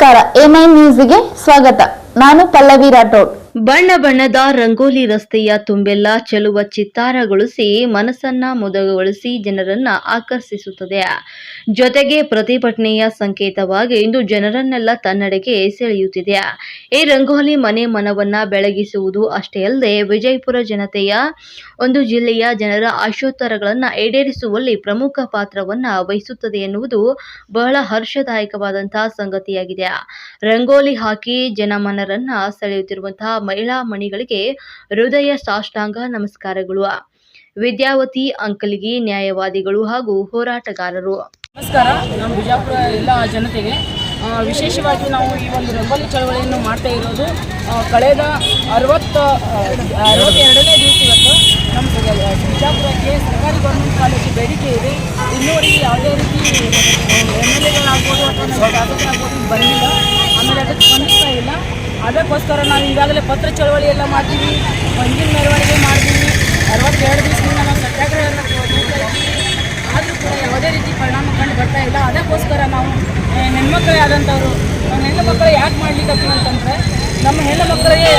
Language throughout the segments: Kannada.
ನಮಸ್ಕಾರ. ಎಮೈ ನ್ಯೂಸ್ಗೆ ಸ್ವಾಗತ. ನಾನು ಪಲ್ಲವಿ ರಾಠೋಡ್. ಬಣ್ಣ ಬಣ್ಣದ ರಂಗೋಲಿ ರಸ್ತೆಯ ತುಂಬೆಲ್ಲ ಚೆಲುವ ಚಿತ್ತಾರಗೊಳಿಸಿ ಮನಸ್ಸನ್ನ ಮುದಗೊಳಿಸಿ ಜನರನ್ನ ಆಕರ್ಷಿಸುತ್ತದೆ. ಜೊತೆಗೆ ಪ್ರತಿಭಟನೆಯ ಸಂಕೇತವಾಗಿ ಇಂದು ಜನರನ್ನೆಲ್ಲ ತನ್ನಡೆಗೆ ಸೆಳೆಯುತ್ತಿದೆ. ಈ ರಂಗೋಲಿ ಮನೆ ಮನವನ್ನ ಬೆಳಗಿಸುವುದು ಅಷ್ಟೇ ಅಲ್ಲದೆ ವಿಜಯಪುರ ಜನತೆಯ ಒಂದು ಜಿಲ್ಲೆಯ ಜನರ ಆಶೋತ್ತರಗಳನ್ನ ಈಡೇರಿಸುವಲ್ಲಿ ಪ್ರಮುಖ ಪಾತ್ರವನ್ನ ವಹಿಸುತ್ತದೆ ಎನ್ನುವುದು ಬಹಳ ಹರ್ಷದಾಯಕವಾದಂತಹ ಸಂಗತಿಯಾಗಿದೆ. ರಂಗೋಲಿ ಹಾಕಿ ಜನಮನರನ್ನ ಸೆಳೆಯುತ್ತಿರುವಂತಹ ಮಹಿಳಾ ಮಣಿಗಳಿಗೆ ಹೃದಯ ಸಾಷ್ಟಾಂಗ ನಮಸ್ಕಾರಗಳು. ವಿದ್ಯಾವತಿ, ಅಂಕಲ್ಗಿ, ನ್ಯಾಯವಾದಿಗಳು ಹಾಗೂ ಹೋರಾಟಗಾರರು. ನಮಸ್ಕಾರ, ನಮ್ಮ ಬಿಜಾಪುರ ಎಲ್ಲ ಜನತೆಗೆ. ವಿಶೇಷವಾಗಿ ನಾವು ಈ ಒಂದು ರಂಗೋಲಿ ಚಳವಳಿಯನ್ನು ಮಾಡ್ತಾ ಇರೋದು ಕಳೆದ ಅರವತ್ತ ಅರವತ್ತೆರಡನೇ ದಿವಸ ಇವತ್ತು ನಮ್ಮ ಬಿಜಾಪುರಕ್ಕೆ ಸರ್ಕಾರಿ ಗೌರ್ಮೆಂಟ್ ಕಾಲೇಜು ಬೇಡಿಕೆ ಇದೆ. ಇನ್ನೂವರೆಗೆ ಯಾವುದೇ ರೀತಿ ಎಂ ಎಲ್ ಎಗಳಾಗ್ಬೋದು ಅಥವಾ ಬರಲಿಲ್ಲ ಆಮೇಲೆ ಅದಕ್ಕೆ ಸ್ಪಂದಿಸ್ತಾ ಇಲ್ಲ ಅದಕ್ಕೋಸ್ಕರ ನಾವು ಈಗಾಗಲೇ ಪತ್ರ ಚಳವಳಿ ಎಲ್ಲ ಮಾಡ್ತೀವಿ ಮಂಜಿನ ಮೆರವಣಿಗೆ ಮಾಡ್ತೀವಿ. ಅರವತ್ತೆರಡು ದಿವಸದಿಂದ ನಾವು ಸತ್ಯಾಗ್ರಹವನ್ನು ಆದರೂ ಕೂಡ ಯಾವುದೇ ರೀತಿ ಪರಿಣಾಮ ಕಂಡು ಬರ್ತಾ ಇಲ್ಲ. ಅದಕ್ಕೋಸ್ಕರ ನಾವು ಹೆಣ್ಮಕ್ಳೇ ಆದಂಥವ್ರು, ನಮ್ಮ ಹೆಣ್ಣು ಮಕ್ಕಳು ಯಾಕೆ ಮಾಡ್ಲಿಕ್ಕೆ ಅಂತಂದರೆ, ನಮ್ಮ ಹೆಣ್ಣು ಮಕ್ಕಳಿಗೆ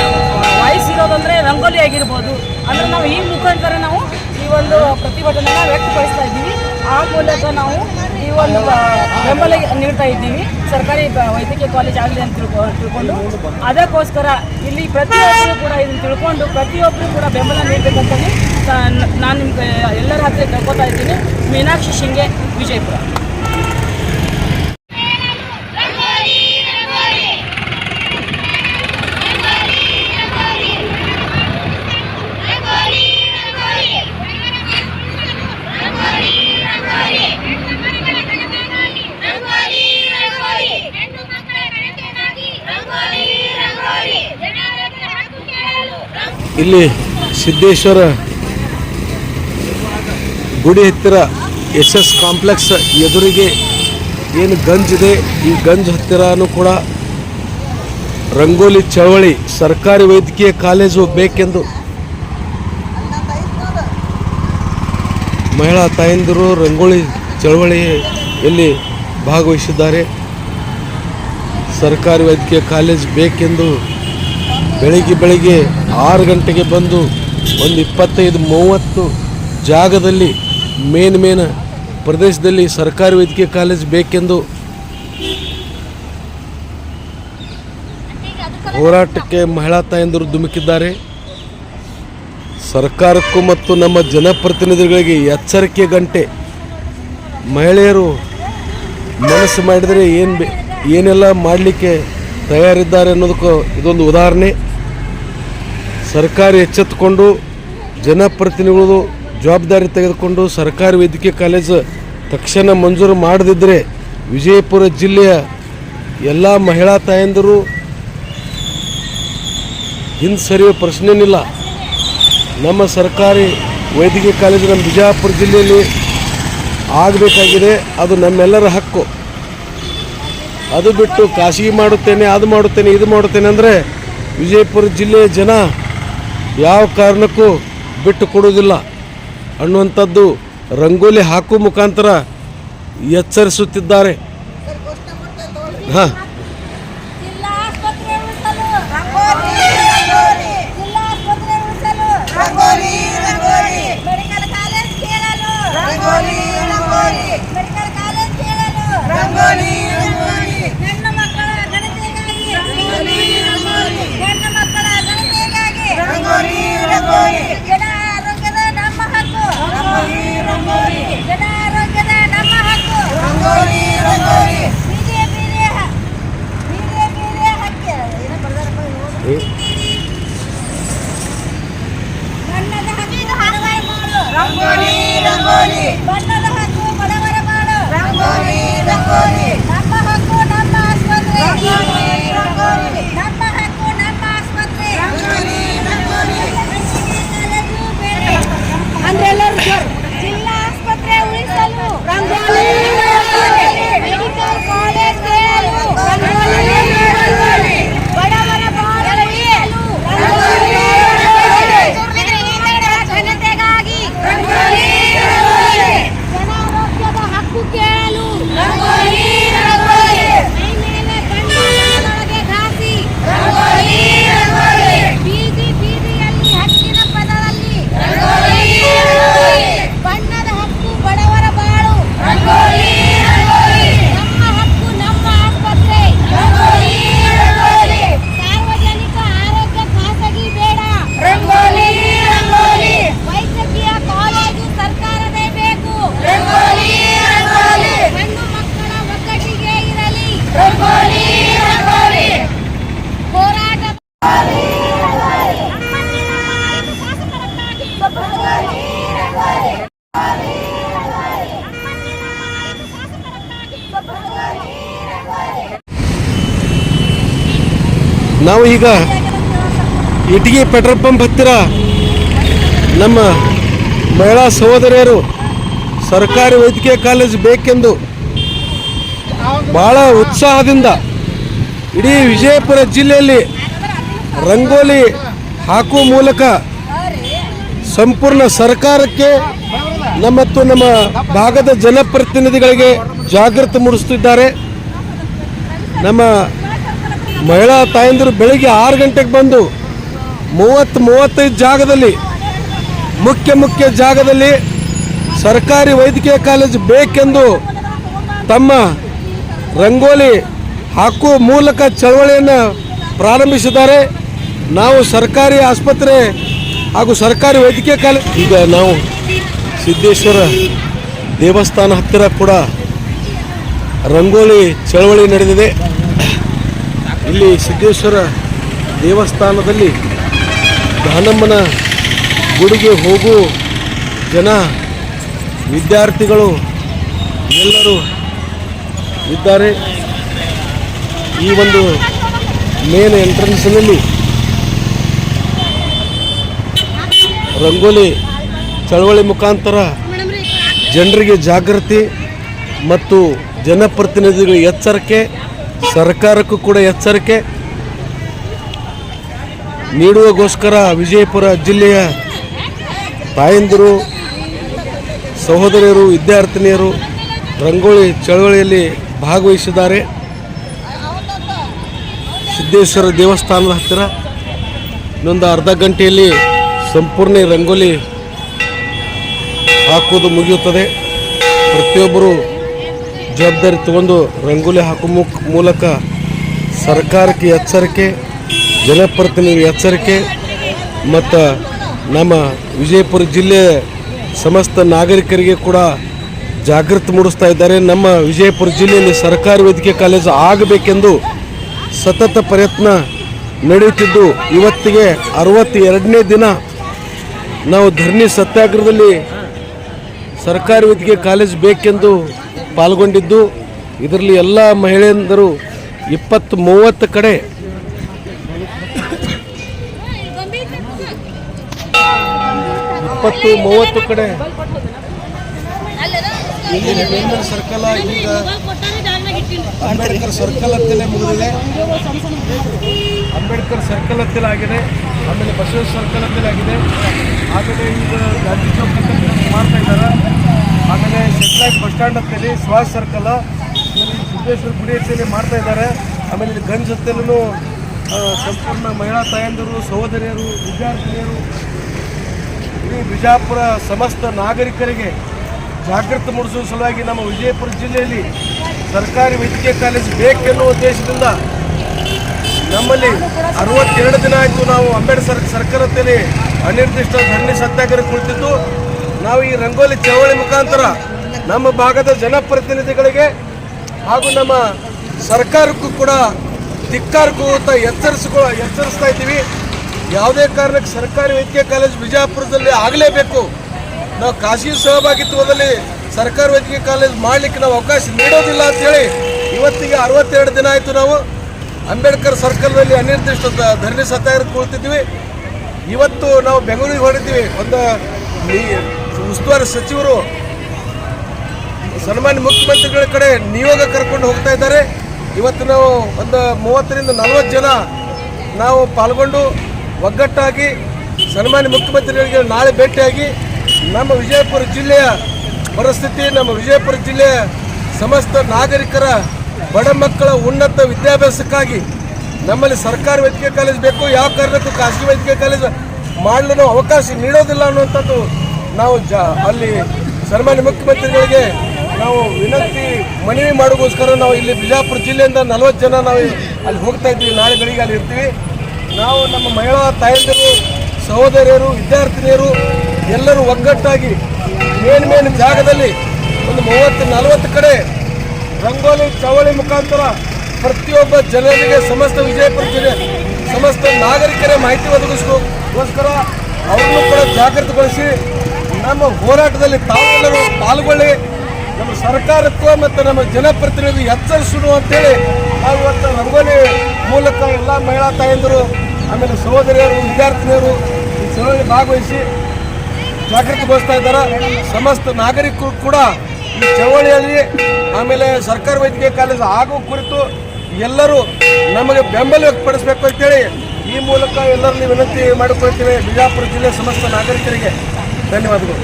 ರಂಗೋಲಿ ಆಗಿರ್ಬೋದು. ಅಂದರೆ ನಾವು ಈ ಮುಖಾಂತರ ನಾವು ಈ ಒಂದು ಪ್ರತಿಭಟನೆ ವ್ಯಕ್ತಪಡಿಸ್ತಾ ಇದ್ದೀವಿ. ಆ ಮೂಲಕ ನಾವು ಈ ಒಂದು ಬೆಂಬಲ ನೀಡ್ತಾ ಇದ್ದೀವಿ. ಸರ್ಕಾರಿ ವೈದ್ಯಕೀಯ ಕಾಲೇಜ್ ಆಗಲಿ ಅಂತ ತಿಳ್ಕೊ, ತಿಳ್ಕೊಂಡು ಅದಕ್ಕೋಸ್ಕರ ಇಲ್ಲಿ ಪ್ರತಿಯೊಬ್ಬರು ಕೂಡ ಇದನ್ನು ತಿಳ್ಕೊಂಡು ಪ್ರತಿಯೊಬ್ಬರು ಕೂಡ ಬೆಂಬಲ ನೀಡಬೇಕಂತಲೇ ನಾನು ನಿಮ್ಗೆ ಎಲ್ಲರ ಹತ್ತಿರ ಕೇಳ್ಕೊತಾ ಇದ್ದೀನಿ. ಮೀನಾಕ್ಷಿ ಶಿಂಗೆ, ವಿಜಯಪುರ. ಇಲ್ಲಿ ಸಿದ್ದೇಶ್ವರ ಗುಡಿ ಹತ್ತಿರ ಎಸ್ ಎಸ್ ಕಾಂಪ್ಲೆಕ್ಸ್ ಎದುರಿಗೆ ಏನು ಗಂಜ್ ಇದೆ, ಈ ಗಂಜ್ ಹತ್ತಿರನೂ ಕೂಡ ರಂಗೋಲಿ ಚಳವಳಿ ಸರ್ಕಾರಿ ವೈದ್ಯಕೀಯ ಕಾಲೇಜು ಬೇಕೆಂದು ಮಹಿಳಾ ತಾಯಂದಿರು ರಂಗೋಲಿ ಚಳವಳಿಯಲ್ಲಿ ಭಾಗವಹಿಸಿದ್ದಾರೆ. ಸರ್ಕಾರಿ ವೈದ್ಯಕೀಯ ಕಾಲೇಜ್ ಬೇಕೆಂದು ಬೆಳಿಗ್ಗೆ ಬೆಳಿಗ್ಗೆ ಆರು ಗಂಟೆಗೆ ಬಂದು ಒಂದು ಇಪ್ಪತ್ತೈದು ಮೂವತ್ತು ಜಾಗದಲ್ಲಿ ಮೇನ್ ಮೇನ್ ಪ್ರದೇಶದಲ್ಲಿ ಸರ್ಕಾರಿ ವೈದ್ಯಕೀಯ ಕಾಲೇಜ್ ಬೇಕೆಂದು ಹೋರಾಟಕ್ಕೆ ಮಹಿಳಾ ತಾಯಂದಿರು ಧುಮುಕಿದ್ದಾರೆ. ಸರ್ಕಾರಕ್ಕೂ ಮತ್ತು ನಮ್ಮ ಜನಪ್ರತಿನಿಧಿಗಳಿಗೆ ಎಚ್ಚರಿಕೆ ಗಂಟೆ. ಮಹಿಳೆಯರು ಮನಸ್ಸು ಮಾಡಿದರೆ ಏನು ಏನೆಲ್ಲ ಮಾಡಲಿಕ್ಕೆ ತಯಾರಿದ್ದಾರೆ ಅನ್ನೋದಕ್ಕೂ ಇದೊಂದು ಉದಾಹರಣೆ. ಸರ್ಕಾರ ಎಚ್ಚೆತ್ತುಕೊಂಡು ಜನಪ್ರತಿನಿಧಿಗಳು ಜವಾಬ್ದಾರಿ ತೆಗೆದುಕೊಂಡು ಸರ್ಕಾರಿ ವೈದ್ಯಕೀಯ ಕಾಲೇಜು ತಕ್ಷಣ ಮಂಜೂರು ಮಾಡದಿದ್ದರೆ ವಿಜಯಪುರ ಜಿಲ್ಲೆಯ ಎಲ್ಲ ಮಹಿಳಾ ತಾಯಂದಿರು ಹಿಂದೆ ಸರಿಯೋ ಪ್ರಶ್ನೆನಿಲ್ಲ. ನಮ್ಮ ಸರ್ಕಾರಿ ವೈದ್ಯಕೀಯ ಕಾಲೇಜು ನಮ್ಮ ಬಿಜಾಪುರ ಜಿಲ್ಲೆಯಲ್ಲಿ ಆಗಬೇಕಾಗಿದೆ, ಅದು ನಮ್ಮೆಲ್ಲರ ಹಕ್ಕು. ಅದು ಬಿಟ್ಟು ಖಾಸಗಿ ಮಾಡುತ್ತೇನೆ, ಅದು ಮಾಡುತ್ತೇನೆ, ಇದು ಮಾಡುತ್ತೇನೆ ಅಂದರೆ ವಿಜಯಪುರ ಜಿಲ್ಲೆಯ ಜನ ಯಾವ ಕಾರಣಕ್ಕೂ ಬಿಟ್ಟು ಕೊಡುವುದಿಲ್ಲ. ಅನ್ನುವಂಥದ್ದು ರಂಗೋಲಿ ಹಾಕುವ ಮುಖಾಂತರ ಎಚ್ಚರಿಸುತ್ತಿದ್ದಾರೆ. ಹಾಂ. ನಾವು ಈಗ ಇಟಗಿ ಪೆಟ್ರೋಲ್ ಪಂಪ್ ಹತ್ತಿರ ನಮ್ಮ ಮಹಿಳಾ ಸಹೋದರಿಯರು ಸರ್ಕಾರಿ ವೈದ್ಯಕೀಯ ಕಾಲೇಜ್ ಬೇಕೆಂದು ಬಹಳ ಉತ್ಸಾಹದಿಂದ ಇಡೀ ವಿಜಯಪುರ ಜಿಲ್ಲೆಯಲ್ಲಿ ರಂಗೋಲಿ ಹಾಕುವ ಮೂಲಕ ಸಂಪೂರ್ಣ ಸರ್ಕಾರಕ್ಕೆ ಮತ್ತು ನಮ್ಮ ಭಾಗದ ಜನಪ್ರತಿನಿಧಿಗಳಿಗೆ ಜಾಗೃತಿ ಮೂಡಿಸ್ತಿದ್ದಾರೆ ನಮ್ಮ ಮಹಿಳಾ ತಾಯಂದಿರು ಬೆಳಿಗ್ಗೆ ಆರು ಗಂಟೆಗೆ ಬಂದು ಮೂವತ್ತು ಮೂವತ್ತೈದು ಜಾಗದಲ್ಲಿ, ಮುಖ್ಯ ಮುಖ್ಯ ಜಾಗದಲ್ಲಿ ಸರ್ಕಾರಿ ವೈದ್ಯಕೀಯ ಕಾಲೇಜು ಬೇಕೆಂದು ತಮ್ಮ ರಂಗೋಲಿ ಹಾಕುವ ಮೂಲಕ ಚಳವಳಿಯನ್ನು ಪ್ರಾರಂಭಿಸಿದ್ದಾರೆ. ನಾವು ಸರ್ಕಾರಿ ಆಸ್ಪತ್ರೆ ಹಾಗೂ ಸರ್ಕಾರಿ ವೈದ್ಯಕೀಯ ಕಾಲೇಜು ಈಗ ನಾವು ಸಿದ್ದೇಶ್ವರ ದೇವಸ್ಥಾನ ಹತ್ತಿರ ಕೂಡ ರಂಗೋಲಿ ಚಳವಳಿ ನಡೆದಿದೆ. ಇಲ್ಲಿ ಸಿದ್ದೇಶ್ವರ ದೇವಸ್ಥಾನದಲ್ಲಿ ದಾನಮ್ಮನ ಗುಡಿಗೆ ಹೋಗು ಜನ, ವಿದ್ಯಾರ್ಥಿಗಳು ಎಲ್ಲರೂ ಇದ್ದಾರೆ. ಈ ಒಂದು ಮೇನ್ ಎಂಟ್ರೆನ್ಸ್ನಲ್ಲಿ ರಂಗೋಲಿ ಚಳವಳಿ ಮುಖಾಂತರ ಜನರಿಗೆ ಜಾಗೃತಿ ಮತ್ತು ಜನಪ್ರತಿನಿಧಿಗಳಿಗೆ ಎಚ್ಚರಿಕೆ, ಸರ್ಕಾರಕ್ಕೂ ಕೂಡ ಎಚ್ಚರಿಕೆ. ನೀಡುವಗೋಸ್ಕರ ವಿಜಯಪುರ ಜಿಲ್ಲೆಯ ತಾಯಂದಿರು, ಸಹೋದರಿಯರು, ವಿದ್ಯಾರ್ಥಿನಿಯರು ರಂಗೋಲಿ ಚಳವಳಿಯಲ್ಲಿ ಭಾಗವಹಿಸಿದ್ದಾರೆ. ಸಿದ್ದೇಶ್ವರ ದೇವಸ್ಥಾನದ ಹತ್ತಿರ ಇನ್ನೊಂದು ಅರ್ಧ ಗಂಟೆಯಲ್ಲಿ ಸಂಪೂರ್ಣ ರಂಗೋಲಿ ಹಾಕುವುದು ಮುಗಿಯುತ್ತದೆ. ಪ್ರತಿಯೊಬ್ಬರು ಜವಾಬ್ದಾರಿ ತಗೊಂಡು ರಂಗೋಲಿ ಹಾಕೋ ಮೂಲಕ ಸರ್ಕಾರಕ್ಕೆ ಎಚ್ಚರಿಕೆ ಜನಪ್ರತಿನಿಧಿ ಎಚ್ಚರಿಕೆ ಮತ್ತು ನಮ್ಮ ವಿಜಯಪುರ ಜಿಲ್ಲೆ ಸಮಸ್ತ ನಾಗರಿಕರಿಗೆ ಕೂಡ ಜಾಗೃತಿ ಮೂಡಿಸ್ತಾ ಇದ್ದಾರೆ. ನಮ್ಮ ವಿಜಯಪುರ ಜಿಲ್ಲೆಯಲ್ಲಿ ಸರ್ಕಾರಿ ವೈದ್ಯಕೀಯ ಕಾಲೇಜು ಆಗಬೇಕೆಂದು ಸತತ ಪ್ರಯತ್ನ ನಡೆಯುತ್ತಿದ್ದು, ಇವತ್ತಿಗೆ ಅರವತ್ತೆರಡನೇ ದಿನ ನಾವು ಧರಣಿ ಸತ್ಯಾಗ್ರಹದಲ್ಲಿ ಸರ್ಕಾರಿ ವೈದ್ಯಕೀಯ ಕಾಲೇಜ್ ಬೇಕೆಂದು ಪಾಲ್ಗೊಂಡಿದ್ದು. ಇದರಲ್ಲಿ ಎಲ್ಲ ಮಹಿಳೆಯಂದರು ಇಪ್ಪತ್ತು ಮೂವತ್ತು ಕಡೆ. ಇಪ್ಪತ್ತು ಮೂವತ್ತು ಕಡೆ ರೇಂದರ್ ಸರ್ಕಲ್ ಈಗ ಅಂಬೇಡ್ಕರ್ ಸರ್ಕಲ್ ಅಂತಲೇ ಮುಗಿದಿದೆ. ಅಂಬೇಡ್ಕರ್ ಸರ್ಕಲ್ ಹತ್ತಿರ ಆಗಿದೆ. ಆಮೇಲೆ ಬಸವೇಶ್ವರ ಸರ್ಕಲ್ ಹತ್ತಿರ ಆಗಿದೆ. ಆಮೇಲೆ ಈಗ ಗಾಂಧಿ ಚೌಕ್ ಹತ್ತಿರ ಮಾಡ್ತಾ ಇದ್ದಾರೆ ಆಮೇಲೆ ಸೆಟ್ಲೈಟ್ ಬಸ್ ಸ್ಟ್ಯಾಂಡ್ ಸರ್ಕಲ್, ಆಮೇಲೆ ಸಿದ್ದೇಶ್ವರ ಗುಡಿ ಹತ್ತಿರ ಮಾಡ್ತಾ ಇದ್ದಾರೆ. ಆಮೇಲೆ ಇಲ್ಲಿ ಗಂಜ್ ಹತ್ತಲೂ ಸಂಪೂರ್ಣ ಮಹಿಳಾ ತಾಯಂದಿರು, ಸಹೋದರಿಯರು, ವಿದ್ಯಾರ್ಥಿನಿಯರು, ಇಡೀ ಬಿಜಾಪುರ ಸಮಸ್ತ ನಾಗರಿಕರಿಗೆ ಜಾಗೃತಿ ಮೂಡಿಸುವ ಸಲುವಾಗಿ ನಮ್ಮ ವಿಜಯಪುರ ಜಿಲ್ಲೆಯಲ್ಲಿ ಸರ್ಕಾರಿ ವೈದ್ಯಕೀಯ ಕಾಲೇಜ್ ಬೇಕೆನ್ನುವ ಉದ್ದೇಶದಿಂದ ನಮ್ಮಲ್ಲಿ ಅರವತ್ತೆರಡು ದಿನ ಆಯಿತು ನಾವು ಅಂಬೇಡ್ಕರ್ ಸರ್ಕಾರದಲ್ಲಿ ಅನಿರ್ದಿಷ್ಟ ಧರಣಿ ಸತ್ಯಾಗ್ರಹ ಕುಳಿತಿದ್ದು ನಾವು ಈ ರಂಗೋಲಿ ಚಳವಳಿ ಮುಖಾಂತರ ನಮ್ಮ ಭಾಗದ ಜನಪ್ರತಿನಿಧಿಗಳಿಗೆ ಹಾಗೂ ನಮ್ಮ ಸರ್ಕಾರಕ್ಕೂ ಕೂಡ ಅಂತ ಎಚ್ಚರಿಸಿಕೊ, ಎಚ್ಚರಿಸ್ತಾ ಇದ್ದೀವಿ. ಯಾವುದೇ ಕಾರಣಕ್ಕೆ ಸರ್ಕಾರಿ ವೈದ್ಯಕೀಯ ಕಾಲೇಜು ಬಿಜಾಪುರದಲ್ಲಿ ಆಗಲೇಬೇಕು. ನಾವು ಖಾಸಗಿ ಸಹಭಾಗಿತ್ವದಲ್ಲಿ ಸರ್ಕಾರಿ ವೈದ್ಯಕೀಯ ಕಾಲೇಜ್ ಮಾಡಲಿಕ್ಕೆ ನಾವು ಅವಕಾಶ ನೀಡೋದಿಲ್ಲ ಅಂತೇಳಿ ಇವತ್ತಿಗೆ ಅರವತ್ತೆರಡು ದಿನ ಆಯಿತು ನಾವು. ಅಂಬೇಡ್ಕರ್ ಸರ್ಕಲ್ನಲ್ಲಿ ಅನಿರ್ದಿಷ್ಟ ಧರಣಿ ಸತ್ಯಾಗ್ರಹ ಕುಳಿತಿದ್ವಿ ಇವತ್ತು ನಾವು ಬೆಂಗಳೂರಿಗೆ ಹೊರಟಿದ್ದೀವಿ. ಒಂದು ಉಸ್ತುವಾರಿ ಸಚಿವರು ಸನ್ಮಾನ್ಯ ಮುಖ್ಯಮಂತ್ರಿಗಳ ಕಡೆ ನಿಯೋಗ ಕರ್ಕೊಂಡು ಹೋಗ್ತಾ ಇದ್ದಾರೆ. ಇವತ್ತು ನಾವು ಒಂದು ಮೂವತ್ತರಿಂದ ನಲವತ್ತು ಜನ ನಾವು ಪಾಲ್ಗೊಂಡು ಒಗ್ಗಟ್ಟಾಗಿ ಸನ್ಮಾನ್ಯ ಮುಖ್ಯಮಂತ್ರಿಗಳಿಗೆ ನಾಳೆ ಭೇಟಿಯಾಗಿ ನಮ್ಮ ವಿಜಯಪುರ ಜಿಲ್ಲೆಯ ಪರಿಸ್ಥಿತಿ, ನಮ್ಮ ವಿಜಯಪುರ ಜಿಲ್ಲೆಯ ಸಮಸ್ತ ನಾಗರಿಕರ ಬಡ ಮಕ್ಕಳ ಉನ್ನತ ವಿದ್ಯಾಭ್ಯಾಸಕ್ಕಾಗಿ ನಮ್ಮಲ್ಲಿ ಸರ್ಕಾರಿ ವೈದ್ಯಕೀಯ ಕಾಲೇಜ್ ಬೇಕು, ಯಾವ ಕಾರಣಕ್ಕೂ ಖಾಸಗಿ ವೈದ್ಯಕೀಯ ಕಾಲೇಜ್ ಮಾಡಲು ಅವಕಾಶ ನೀಡೋದಿಲ್ಲ ಅನ್ನುವಂಥದ್ದು ನಾವು ಜ ಅಲ್ಲಿ ಸನ್ಮಾನ್ಯ ಮುಖ್ಯಮಂತ್ರಿಗಳಿಗೆ ನಾವು ವಿನಂತಿ ಮನವಿ ಮಾಡೋಕ್ಕೋಸ್ಕರ ನಾವು ಇಲ್ಲಿ ಬಿಜಾಪುರ ಜಿಲ್ಲೆಯಿಂದ ನಲವತ್ತು ಜನ ನಾವು ಅಲ್ಲಿ ಹೋಗ್ತಾ ಇದ್ವಿ, ನಾಳೆ ಬೆಳಿಗ್ಗೆ ಅಲ್ಲಿ ಇರ್ತೀವಿ. ನಾವು ನಮ್ಮ ಮಹಿಳಾ ತಾಯಂದಿರು, ಸಹೋದರಿಯರು, ವಿದ್ಯಾರ್ಥಿನಿಯರು ಎಲ್ಲರೂ ಒಗ್ಗಟ್ಟಾಗಿ ಮೇನ್ ಮೇನ್ ಜಾಗದಲ್ಲಿ ಒಂದು ಮೂವತ್ತು, ನಲವತ್ತು ಕಡೆ ರಂಗೋಲಿ, ಚವಳಿ ಮುಖಾಂತರ ಪ್ರತಿಯೊಬ್ಬ ಜನರಿಗೆ ಸಮಸ್ತ ವಿಜಯಪುರ ಜಿಲ್ಲೆ, ಸಮಸ್ತ ನಾಗರಿಕರೇ ಮಾಹಿತಿ ಒದಗಿಸೋಸ್ಕರ ಅವರನ್ನು ಕೂಡ ಜಾಗೃತಿಗೊಳಿಸಿ ನಮ್ಮ ಹೋರಾಟದಲ್ಲಿ ತಾವೆಲ್ಲರೂ ಪಾಲ್ಗೊಳ್ಳಿ. ನಮ್ಮ ಸರ್ಕಾರಕ್ಕೂ ಮತ್ತು ನಮ್ಮ ಜನಪ್ರತಿನಿಧಿ ಎಚ್ಚರಿಸಿಡು ಅಂತೇಳಿ ನಾವು ಇವತ್ತು ರಂಗೋಲಿ ಮೂಲಕ ಎಲ್ಲ ಮಹಿಳಾ ತಾಯಂದರು, ಆಮೇಲೆ ಸಹೋದರಿಯರು, ವಿದ್ಯಾರ್ಥಿನಿಯರು ಈ ಚಳವಳಿ ಭಾಗವಹಿಸಿ ಜಾಗೃತಿಗೊಳಿಸ್ತಾ ಇದ್ದಾರೆ. ಸಮಸ್ತ ನಾಗರಿಕರು ಕೂಡ ಈ ಚಳವಳಿಯಲ್ಲಿ ಆಮೇಲೆ ಸರ್ಕಾರಿ ವೈದ್ಯಕೀಯ ಕಾಲೇಜು ಆಗೋ ಕುರಿತು ಎಲ್ಲರೂ ನಮಗೆ ಬೆಂಬಲ ವ್ಯಕ್ತಪಡಿಸಬೇಕು ಅಂತೇಳಿ ಈ ಮೂಲಕ ಎಲ್ಲರಲ್ಲಿ ವಿನಂತಿ ಮಾಡಿಕೊಳ್ತೇವೆ. ಬಿಜಾಪುರ ಜಿಲ್ಲೆ ಸಮಸ್ತ ನಾಗರಿಕರಿಗೆ ಧನ್ಯವಾದಗಳು.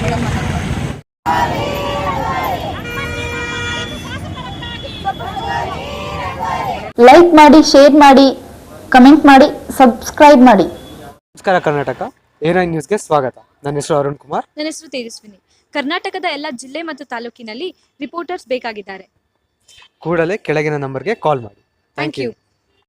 ಲೈಕ್ ಮಾಡಿ ಶೇರ್ ಮಾಡಿ ಕಮೆಂಟ್ ಮಾಡಿ ಸಬ್ಸ್ಕ್ರೈಬ್ ಮಾಡಿ. ನಮಸ್ಕಾರ ಕರ್ನಾಟಕ. ನೈನ್ ನ್ಯೂಸ್ಗೆ ಸ್ವಾಗತ. ನನ್ನ ಹೆಸರು ಅರುಣ್ ಕುಮಾರ್. ನನ್ನ ಹೆಸರು ತೇಜಸ್ವಿನಿ. ಕರ್ನಾಟಕದ ಎಲ್ಲ ಜಿಲ್ಲೆ ಮತ್ತು ತಾಲೂಕಿನಲ್ಲಿ ರಿಪೋರ್ಟರ್ಸ್ ಬೇಕಾಗಿದ್ದಾರೆ. ಕೂಡಲೇ ಕೆಳಗಿನ ನಂಬರ್ಗೆ ಕಾಲ್ ಮಾಡಿ. Thank you